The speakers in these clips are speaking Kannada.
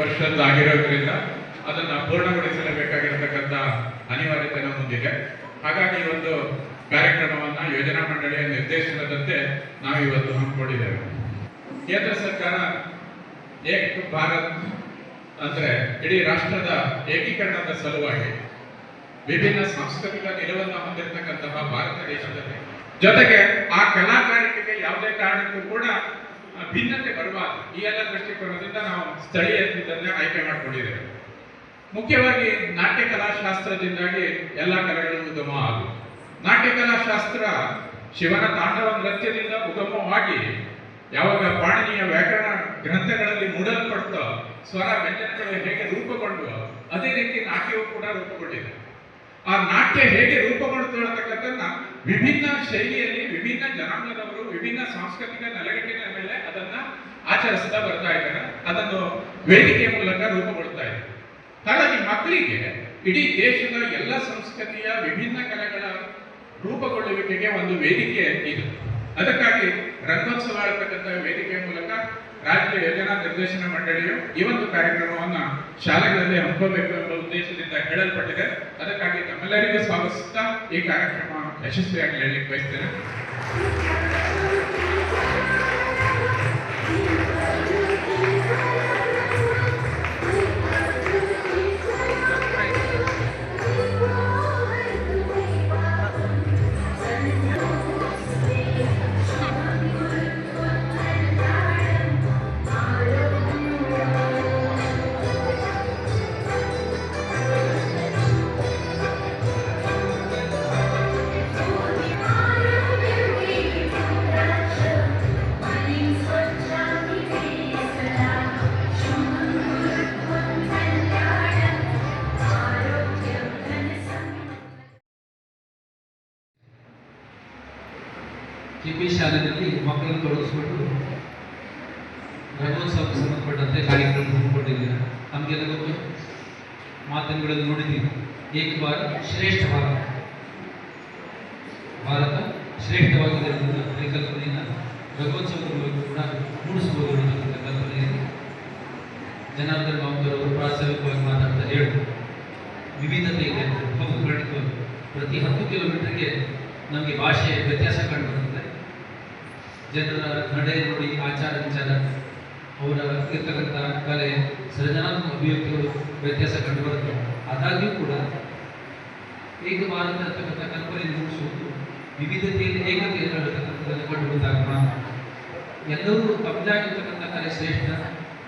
ಆಗಿರೋದ್ರಿಂದ ಅದನ್ನ ಪೂರ್ಣಗೊಳಿಸಲೇಬೇಕಾಗಿರತಕ್ಕಂಥ ಅನಿವಾರ್ಯತೆ ಮುಂದಿದೆ ಹಾಗಾಗಿ ಒಂದು ಕಾರ್ಯಕ್ರಮವನ್ನ ಯೋಜನಾ ಮಂಡಳಿಯ ನಿರ್ದೇಶನದಂತೆ ನಾವು ಇವತ್ತು ಹಮ್ಮಿಕೊಂಡಿದ್ದೇವೆ. ಕೇಂದ್ರ ಸರ್ಕಾರ ಏಕ್ ಭಾರತ್ ಅಂದ್ರೆ ಇಡೀ ರಾಷ್ಟ್ರದ ಏಕೀಕರಣದ ಸಲುವಾಗಿ ವಿಭಿನ್ನ ಸಾಂಸ್ಕೃತಿಕ ನಿಲುವನ್ನ ಹೊಂದಿರತಕ್ಕಂತಹ ಭಾರತ ದೇಶದಲ್ಲಿ ಜೊತೆಗೆ ಆ ಕಲಾಕಾರಿಕೆಗೆ ಯಾವುದೇ ಕಾರಣಕ್ಕೂ ಕೂಡ ಭಿನ್ನತೆ ಬರಬಾರದು ಈ ಎಲ್ಲ ದೃಷ್ಟಿಕೋನದಿಂದ ನಾವು ಸ್ಥಳೀಯ ಸ್ಥಳೀಯತೆಯನ್ನೇ ಆಯ್ಕೆ ಮಾಡಿಕೊಂಡಿದ್ದೇವೆ. ಮುಖ್ಯವಾಗಿ ನಾಟ್ಯ ಕಲಾಶಾಸ್ತ್ರದಿಂದಾಗಿ ಎಲ್ಲ ಕಲೆಗಳು ಉಗಮ ಆದವು. ನಾಟ್ಯ ಕಲಾಶಾಸ್ತ್ರ ಶಿವನ ತಾಂಡವ ನೃತ್ಯದಿಂದ ಉಗಮವಾಗಿ ಯಾವಾಗ ಪಾಣಿನಿಯ ವ್ಯಾಕರಣ ಗ್ರಂಥಗಳಲ್ಲಿ ಮೂಡಲ್ಪಡ್ತೋ ಸ್ವರ ವ್ಯಂಜನಗಳು ಹೇಗೆ ರೂಪುಗೊಂಡು ಅದೇ ರೀತಿ ನಾಟ್ಯವು ಕೂಡ ರೂಪುಗೊಂಡಿದೆ. ಆ ನಾಟ್ಯ ಹೇಗೆ ರೂಪುಗೊಳ್ತಕ್ಕಂಥದ್ದನ್ನ ವಿಭಿನ್ನ ಶೈಲಿಯಲ್ಲಿ ವಿಭಿನ್ನ ಜನಾಂಗದವರು, ವಿಭಿನ್ನ ಸಾಂಸ್ಕೃತಿಕ ನೆಲೆಗಟ್ಟಿನ ಮೇಲೆ ಅದನ್ನ ಆಚರಿಸ್ತಾ ಬರ್ತಾ ಇದ್ದಾರೆ. ಅದನ್ನು ವೇದಿಕೆಯ ಮೂಲಕ ರೂಪುಗೊಳ್ತಾ ಇದೆ. ಹಾಗಾಗಿ ಮಕ್ಕಳಿಗೆ ಇಡೀ ದೇಶದ ಎಲ್ಲ ಸಂಸ್ಕೃತಿಯ ವಿಭಿನ್ನ ಕಲೆಗಳ ರೂಪುಗೊಳ್ಳುವಿಕೆಗೆ ಒಂದು ವೇದಿಕೆ ಇದು. ಅದಕ್ಕಾಗಿ ರಂಗೋತ್ಸವ ಇರತಕ್ಕಂಥ ವೇದಿಕೆಯ ಮೂಲಕ ರಾಜ್ಯ ಯೋಜನಾ ನಿರ್ದೇಶನ ಮಂಡಳಿಯು ಈ ಒಂದು ಕಾರ್ಯಕ್ರಮವನ್ನು ಶಾಲೆಗಳಲ್ಲಿ ಹಂಪಬೇಕು ಎಂಬ ಉದ್ದೇಶದಿಂದ ಹೇಳಲ್ಪಟ್ಟಿದೆ. ಅದಕ್ಕಾಗಿ ತಮ್ಮೆಲ್ಲರಿಗೂ ಸ್ವಾಗತಿಸುತ್ತಾ ಈ ಕಾರ್ಯಕ್ರಮ ಯಶಸ್ವಿಯಾಗಿ ಹೇಳಲಿಕ್ಕೆ ಮಕ್ಕಳನ್ನು ತೊಡಗಿಸ್ಬಿಟ್ಟು ಸಂಬಂಧಪಟ್ಟಂತೆ ಕಾರ್ಯಕ್ರಮ ಹಮ್ಮಿಕೊಂಡಿದ್ದೀರ? ನಮಗೆಲ್ಲ ಗೊತ್ತು. ನೋಡಿದ್ದೀವಿ. ಏಕ ಭಾರತ, ಶ್ರೇಷ್ಠ ಭಾರತ. ಭಾರತ ಶ್ರೇಷ್ಠವಾಗಿದೆ ಅನ್ನೋ ಪರಿಕಲ್ಪನೆಯನ್ನು ರಥೋತ್ಸವದ ಮೂಲಕ ಕೂಡ ಮೂಡಿಸಬಹುದು ಅನ್ನತಕ್ಕಂಥ ಕಲ್ಪನೆಯಲ್ಲಿ ಜನಾರ್ದನ್ ಬಾಬುರವರು ಪ್ರಾಸ್ತಾವಿಕವಾಗಿ ಮಾತಾಡ್ತಾ ಹೇಳಿದ್ರು ವಿವಿಧತೆ ಇದೆ ಹೌದು ಖಂಡಿತವಾಗಿ ಪ್ರತಿ ಹತ್ತು ಕಿಲೋಮೀಟರ್ಗೆ ನಮಗೆ ಭಾಷೆ ವ್ಯತ್ಯಾಸ ಕಂಡು ಜನರ ನಡೆ ನುಡಿ ಆಚಾರ ವಿಚಾರ, ಅವರ ಇರ್ತಕ್ಕಂಥ ಕಲೆ, ಸೃಜನಾತ್ಮಕ ಅಭಿವ್ಯಕ್ತಿಗಳು ವ್ಯತ್ಯಾಸ ಕಂಡುಬರುತ್ತೆ. ಆದಾಗ್ಯೂ ಕೂಡ ಏಕ ಭಾರತ ಅಂತಕ್ಕಂಥ ಕಲ್ಪನೆ ಮೂಡಿಸುವುದು ವಿವಿಧತೆಯಲ್ಲಿ ಏಕತೆಯನ್ನು ಹೇಳ್ತಕ್ಕಂಥದ್ದನ್ನು ಕಂಡು ಬಂದಾಗ ಎಲ್ಲರೂ ತಮ್ಮದಾಗಿರ್ತಕ್ಕಂಥ ಕಲೆ ಶ್ರೇಷ್ಠ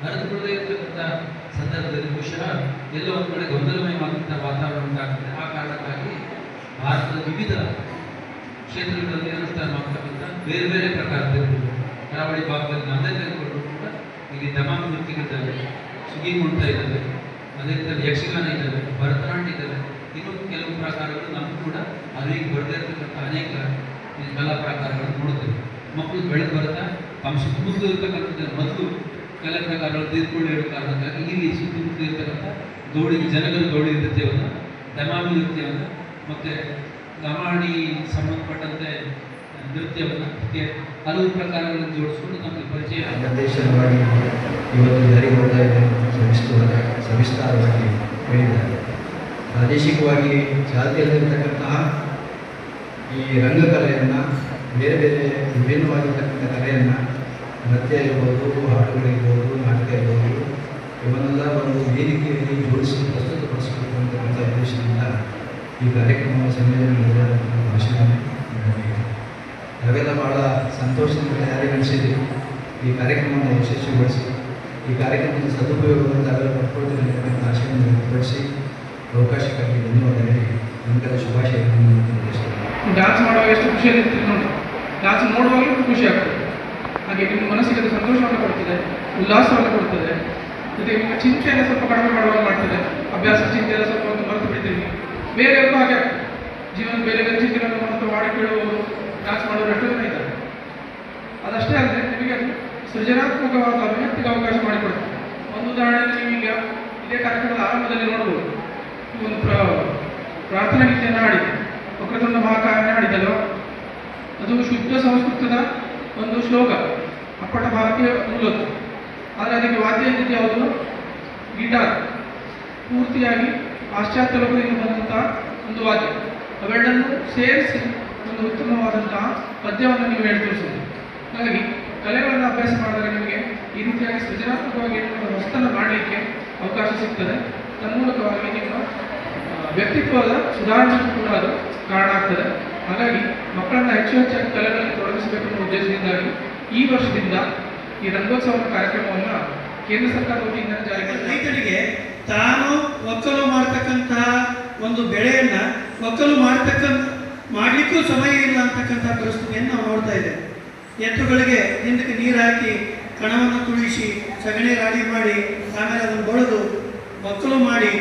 ಹರಿದುಕೊಳ್ಳದೇ ಇರತಕ್ಕಂಥ ಸಂದರ್ಭದಲ್ಲಿ ಬಹುಶಃ ಎಲ್ಲೋ ಒಂದು ಕಡೆ ಗೊಂದಲಮಯವಾದಂಥ ವಾತಾವರಣ ಉಂಟಾಗ್ತದೆ ಆ ಕಾರಣಕ್ಕಾಗಿ ಭಾರತದ ವಿವಿಧ ಕ್ಷೇತ್ರಗಳಲ್ಲಿ ಅನುಷ್ಠಾನವಾಗ್ತಕ್ಕಂಥ ಬೇರೆ ಬೇರೆ ಪ್ರಕಾರದ ಕರಾವಳಿ ಭಾಗದಲ್ಲಿ ನಾನೇ ತೆಗೆದುಕೊಂಡು ಕೂಡ ಇಲ್ಲಿ ತಮಾಮ್ ನೃತ್ಯಗಳಿದ್ದಾವೆ ಸುಗಿ ಕುಣಿತ ಇದ್ದಾವೆ ಅದೇ ರೀತಿಯಲ್ಲಿ ಯಕ್ಷಗಾನ ಇದ್ದಾವೆ, ಭರತನಾಟ್ಯ ಇದ್ದಾವೆ. ಇನ್ನೂ ಕೆಲವು ಪ್ರಕಾರಗಳು ನಮಗೂ ಕೂಡ ಅರಿವಿಗೆ ಬರದೇ ಇರತಕ್ಕಂಥ ಅನೇಕ ಕಲಾ ಪ್ರಕಾರಗಳನ್ನು ನೋಡುತ್ತೇವೆ. ಮಕ್ಕಳು ಬೆಳೆದು ಬರ್ತಾ ತಮ್ಮ ಸುತ್ತಮುತ್ತಲು ಇರ್ತಕ್ಕಂಥ ಮೊದಲು ಕಲಾ ಪ್ರಕಾರಗಳು ತೀರ್ಕೊಳ್ಳಿ ಇರೋ ಕಾರಣಕ್ಕಾಗಿ ಇಲ್ಲಿ ಸುತ್ತಮುತ್ತಲು ಇರ್ತಕ್ಕಂಥ ದೋಳಿ ಜನಗಳ ದೋಳಿ ನೃತ್ಯವನ್ನು ದಮಾಮಿ ನೃತ್ಯವನ್ನು ಮತ್ತು ಲಮಾಣಿ ಸಂಬಂಧಪಟ್ಟಂತೆ ನೃತ್ಯವನ್ನು ಹಲವು ಪ್ರಕಾರಗಳನ್ನು ಜೋಡಿಸ್ಕೊಂಡು ನಮಗೆ ಪರಿಚಯ. ನಿರ್ದೇಶನವಾಗಿ ಇವತ್ತು ಜಾರಿಗೆ ಬರ್ತಾ ಇದೆ ಸವಿಸ್ತಾರ ಸವಿಸ್ತಾರವಾಗಿ ಹೇಳಿದ್ದಾರೆ ಪ್ರಾದೇಶಿಕವಾಗಿ ಚಾಲ್ತಿಯಲ್ಲಿರ್ತಕ್ಕಂತಹ ಈ ರಂಗಕಲೆಯನ್ನು, ಬೇರೆ ಬೇರೆ ವಿಭಿನ್ನವಾಗಿರ್ತಕ್ಕಂಥ ಕಲೆಯನ್ನು ನೃತ್ಯ ಇರ್ಬೋದು ಹಾಡುಗಳಿರ್ಬೋದು ನಾಟಕ ಇರ್ಬೋದು, ಇವನ್ನೆಲ್ಲ ಒಂದು ವೇದಿಕೆಯಲ್ಲಿ ಜೋಡಿಸಿ ಪ್ರಸ್ತುತಪಡಿಸಬೇಕು ಅಂತಕ್ಕಂಥ ಉದ್ದೇಶದಿಂದ ಈ ಕಾರ್ಯಕ್ರಮ ಸಂಯೋಜನೆ ಭಾಷಣ ನಾವೆಲ್ಲ ಭಾಳ ಸಂತೋಷದಿಂದ ತಯಾರಿಗೊಳಿಸಿದ್ದೀವಿ ಈ ಕಾರ್ಯಕ್ರಮವನ್ನು ಯಶಸ್ವಿಗೊಳಿಸಿ, ಈ ಕಾರ್ಯಕ್ರಮದ ಸದುಪಯೋಗವನ್ನು ತಾವೆಲ್ಲ ಪಡ್ಕೊಳ್ತೀನಿ ಅಂತಕ್ಕಂಥ ಆಶಯವನ್ನು ವ್ಯಕ್ತಪಡಿಸಿ ಅವಕಾಶಕ್ಕಾಗಿ ಧನ್ಯವಾದ ಹೇಳಿ ನಂತರ ಶುಭಾಶಯಗಳನ್ನು ಡಾನ್ಸ್ ಮಾಡುವಾಗ ಎಷ್ಟು ಖುಷಿಯಲ್ಲಿ ಇರ್ತೀರಿ ನೋಡಿ ಡಾನ್ಸ್ ನೋಡುವಾಗ ಖುಷಿ ಆಗ್ತದೆ. ಹಾಗೆ ನಿಮ್ಮ ಮನಸ್ಸಿಗೆ ಸಂತೋಷವನ್ನು ಕೊಡ್ತದೆ, ಉಲ್ಲಾಸವನ್ನು ಕೊಡ್ತದೆ. ಜೊತೆಗೆ ನಿಮ್ಮ ಚಿಂತೆಯನ್ನು ಸ್ವಲ್ಪ ಕಡಿಮೆ ಮಾಡುವಾಗ ಮಾಡ್ತದೆ. ಅಭ್ಯಾಸ ಚಿಂತೆ ಎಲ್ಲ ಸ್ವಲ್ಪ ಒಂದು ಮರೆತು ಬಿಡ್ತೀವಿ ಬೇರೆಯವ್ರಿಗೂ ಹಾಗೆ ಜೀವನ ಬೇರೆ ಬೇರೆ ಚಿಂತೆಗಳನ್ನು ಮರೆತು ಮಾಡಿ ಕೇಳುವವರು ಡಾನ್ಸ್ ಮಾಡೋರು ಎಷ್ಟೋ ಜನ ಇದ್ದಾರೆ. ಅದಷ್ಟೇ ಅಲ್ಲದೆ ನಿಮಗೆ ಸೃಜನಾತ್ಮಕವಾದ ಅಭಿವ್ಯಕ್ತಿಗೆ ಅವಕಾಶ ಮಾಡಿಕೊಡ್ತದೆ ಒಂದು ಉದಾಹರಣೆ ನೀವೀಗ ಇದೇ ಕಾರ್ಯಕ್ರಮದ ಆರಂಭದಲ್ಲಿ ನೋಡ್ಬೋದು. ಒಂದು ಪ್ರ ಪ್ರಾರ್ಥನಾ ಗೀತೆಯನ್ನು ಹಾಡಿ ವಕ್ರತುಂಡ ಹಾಡಿದಲ್ವ ಅದು ಶುದ್ಧ ಸಂಸ್ಕೃತದ ಒಂದು ಶ್ಲೋಕ. ಅಪ್ಪಟ ಭಾರತೀಯ ಮೂಲದ್ದು. ಆದರೆ ಅದಕ್ಕೆ ವಾದ್ಯ ಯಾವುದು? ಗಿಟಾರ್. ಪೂರ್ತಿಯಾಗಿ ಪಾಶ್ಚಾತ್ಯ ಲೋಕದಿಂದ ಬಂದಂತಹ ಒಂದು ವಾದ್ಯ. ಅವೆರಡನ್ನು ಸೇರಿಸಿ ಒಂದು ಉತ್ತಮವಾದಂತಹ ಪದ್ಯವನ್ನು ನೀವು ಹೇಳಿ ಹಾಗಾಗಿ ಕಲೆಗಳನ್ನು ಅಭ್ಯಾಸ ಮಾಡಿದರೆ ನಿಮಗೆ ಈ ರೀತಿಯಾಗಿ ಸೃಜನಾತ್ಮಕವಾಗಿ ಹೊಸತನ್ನು ಮಾಡಲಿಕ್ಕೆ ಅವಕಾಶ ಸಿಗ್ತದೆ. ತನ್ಮೂಲಕವಾಗಿ ನಿಮ್ಮ ವ್ಯಕ್ತಿತ್ವದ ಸುಧಾರಣೆಗೂ ಕೂಡ ಅದು ಕಾರಣ ಆಗ್ತದೆ. ಹಾಗಾಗಿ ಮಕ್ಕಳನ್ನು ಹೆಚ್ಚು ಹೆಚ್ಚಾಗಿ ಕಲೆಗಳಲ್ಲಿ ತೊಡಗಿಸಬೇಕನ್ನ ಉದ್ದೇಶದಿಂದಾಗಿ ಈ ವರ್ಷದಿಂದ ಈ ರಂಗೋತ್ಸವ ಕಾರ್ಯಕ್ರಮವನ್ನು ಕೇಂದ್ರ ಸರ್ಕಾರದ ವತಿಯಿಂದ ಜಾರಿಗೆ ರೈತನಿಗೆ ತಾನು ಒಕ್ಕಲು ಮಾಡ್ತಕ್ಕಂತಹ ಒಂದು ಬೆಳೆಯನ್ನ ಒಕ್ಕಲು ಮಾಡ್ತಕ್ಕಂಥ, ಮಾಡಲಿಕ್ಕೂ ಸಮಯ ಇಲ್ಲ ಅಂತಕ್ಕಂಥ ಪರಿಸ್ಥಿತಿಯನ್ನು ನಾವು ನೋಡ್ತಾ ಇದ್ದೇವೆ. ಎತ್ತುಗಳಿಗೆ ಹಿಂದಕ್ಕೆ ನೀರು ಹಾಕಿ ಕಣವನ್ನು ತುಳಿಸಿ ಸಗಣಿ ರಾಡಿ ಮಾಡಿ ಆಮೇಲೆ ಅದನ್ನು ಬಳಿದು ಒಕ್ಕಲು ಮಾಡಿ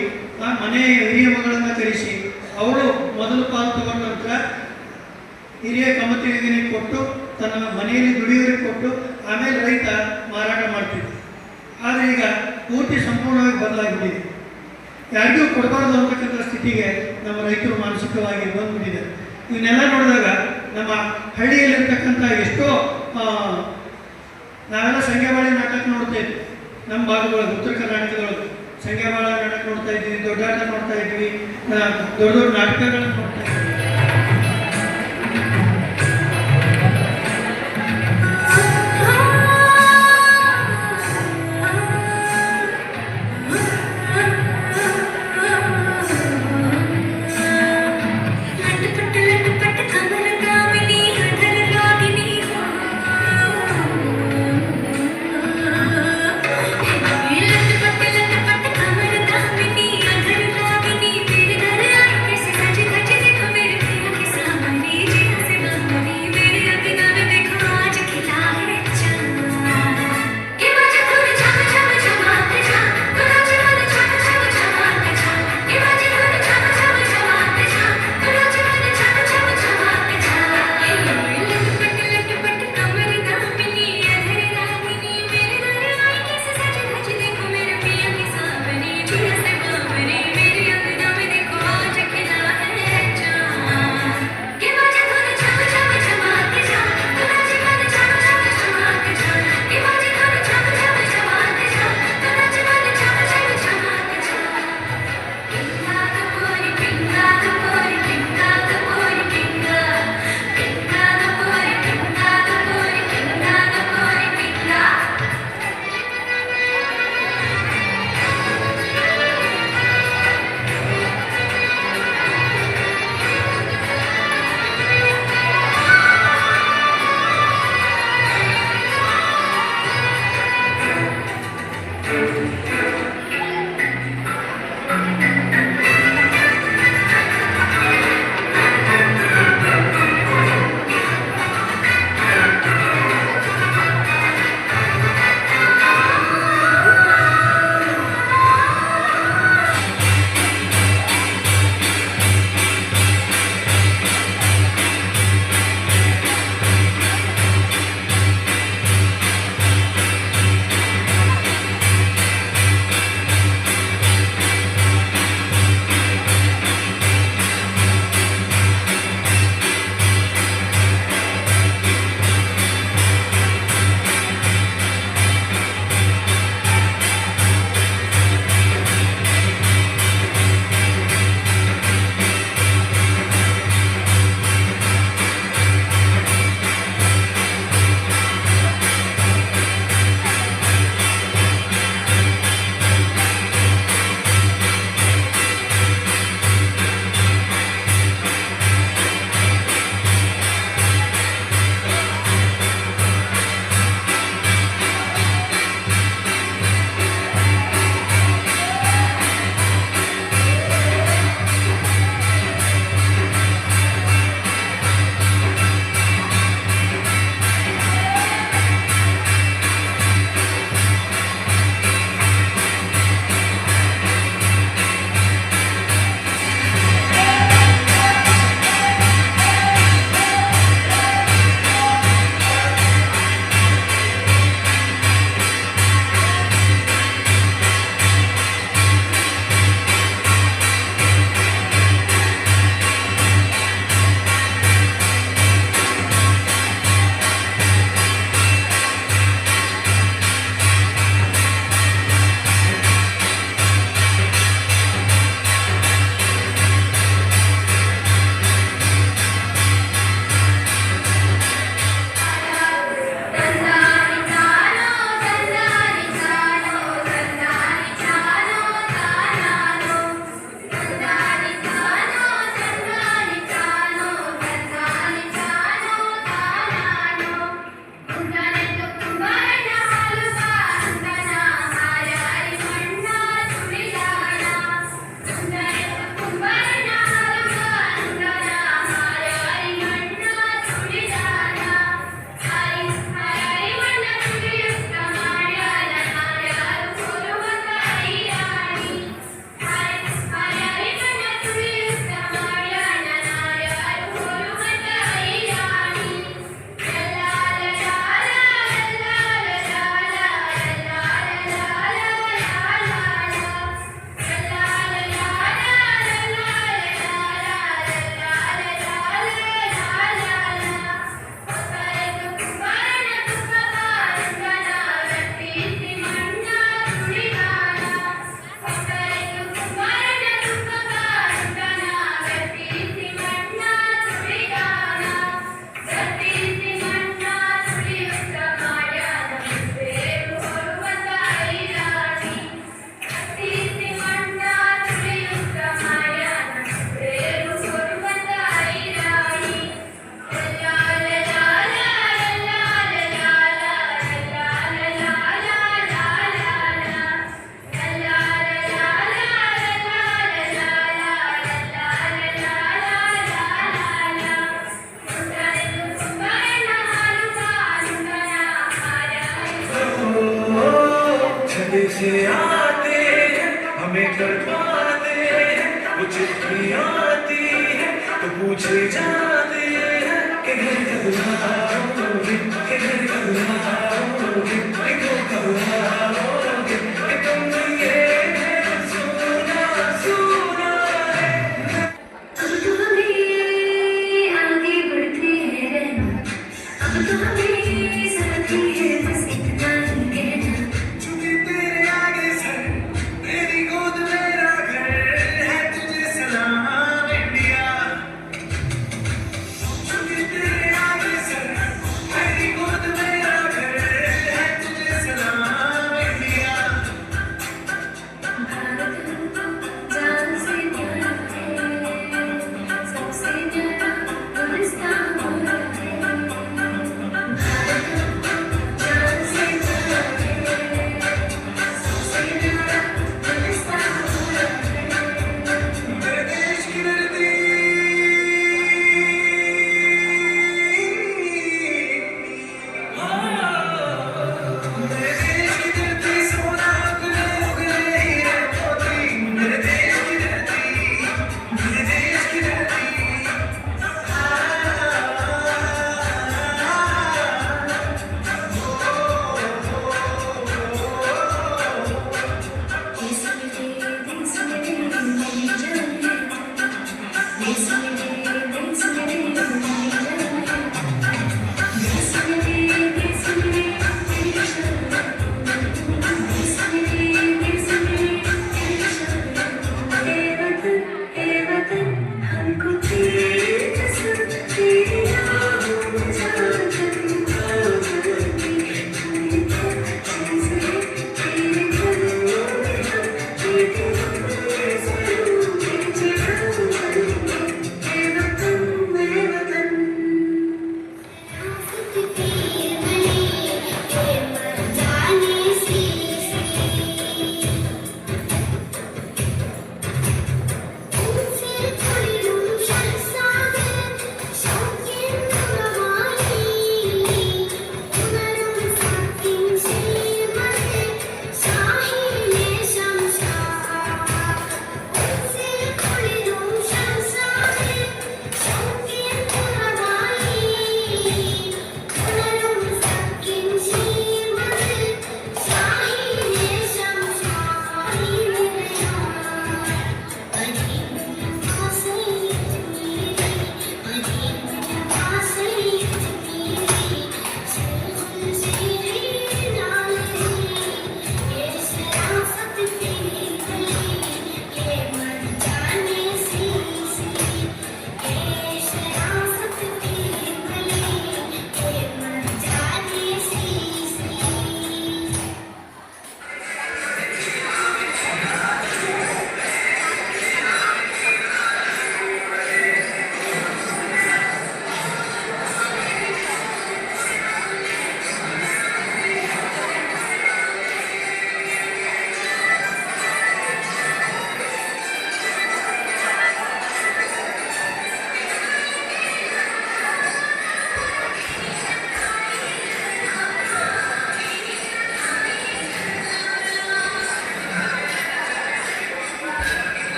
ಆ ಮನೆಯ ಹಿರಿಯ ಮಗಳನ್ನು ಕರೆಸಿ ಅವರು ಮೊದಲು ಪಾಲು ತಗೊಂಡ ನಂತರ ಹಿರಿಯ ಕಮತಿಗೆ ಕೊಟ್ಟು ತನ್ನ ಮನೆಯಲ್ಲಿ ದುಡಿಯೋರಿಗೆ ಕೊಟ್ಟು ಆಮೇಲೆ ರೈತ ಮಾರಾಟ ಮಾಡ್ತಿದ್ದ. ಆದರೆ ಈಗ ಪೂರ್ತಿ ಸಂಪೂರ್ಣವಾಗಿ ಬದಲಾಗಿದೆ ಯಾರಿಗೂ ಕೊಡಬಾರ್ದು ಅನ್ನತಕ್ಕಂಥ ಸ್ಥಿತಿಗೆ ನಮ್ಮ ರೈತರು ಮಾನಸಿಕವಾಗಿ ಬಂದ್ಬಿಟ್ಟಿದ್ದಾರೆ. ಇವನ್ನೆಲ್ಲ ನೋಡಿದಾಗ ನಮ್ಮ ಹಳ್ಳಿಯಲ್ಲಿರ್ತಕ್ಕಂಥ ಎಷ್ಟೋ ನಾವೆಲ್ಲ ಸಂಘೇವಾಳಿ ನಾಟಕ ನೋಡ್ತಾ ಇದ್ವಿ. ನಮ್ಮ ಭಾಗದೊಳಗೆ, ಉತ್ತರ ಕರ್ನಾಟಕದೊಳಗೆ ಸಂಖ್ಯಾಬಾಳ ನಾಟಕ ನೋಡ್ತಾ ಇದ್ವಿ ದೊಡ್ಡಾಟ ನೋಡ್ತಾ ಇದ್ವಿ ದೊಡ್ಡ ದೊಡ್ಡ ನಾಟಕಗಳನ್ನ